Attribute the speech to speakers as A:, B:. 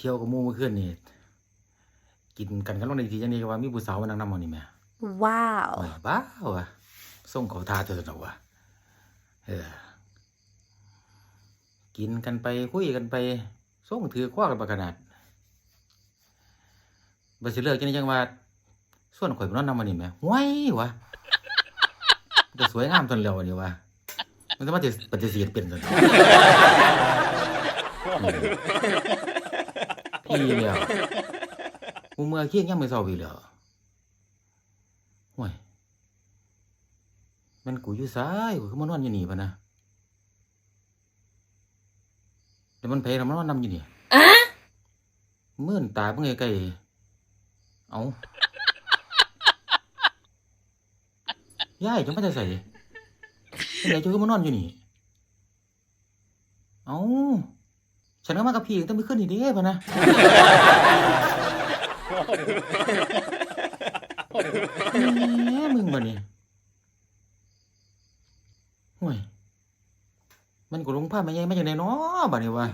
A: ที่ยวกับหมู่เมื่อคืนนี่กินกันกันลงในทีจังนี้ก็ว่ามีผู้สาวมานั่งนำหมอนี่แหม่
B: ว้าว
A: โอ้ยบ้าวะส่งเขาทาเถอะวะเออ กินกันไปคุยกันไปส่งถือคว้ากันไปขนาดบัสิเลิกจังนี้จังว่าส่วนข่อยไปนอนนำมันนี่แหม่ห้วยวะจะสวยงามจนเร็วนี่วะมันจะมาจะปฏิเสธเป็นจน พี่เนี่ยกูเมื่อเคียงยังไม่เศร้าพี่เหรอห่วยมันกูอยู่ซ้ายกูคือมานอนอยู่นี่ปะนะเดี๋ยวมันเพลมันนอนนำอยู่นี่มื่นตาเพิ่งไกลๆเอาย่ายจะไม่ได้ใส่เป็นไงจะคือมานอนอยู่นี่เอา ฉันก็มากับพี่ต้องไปขึ้นอีกเด้ปะนะ แหมมึงบ่นี่ห่วย มันก็ลงผ้ามาใหญ่มาจากไหนเนาะบ่นี้วะ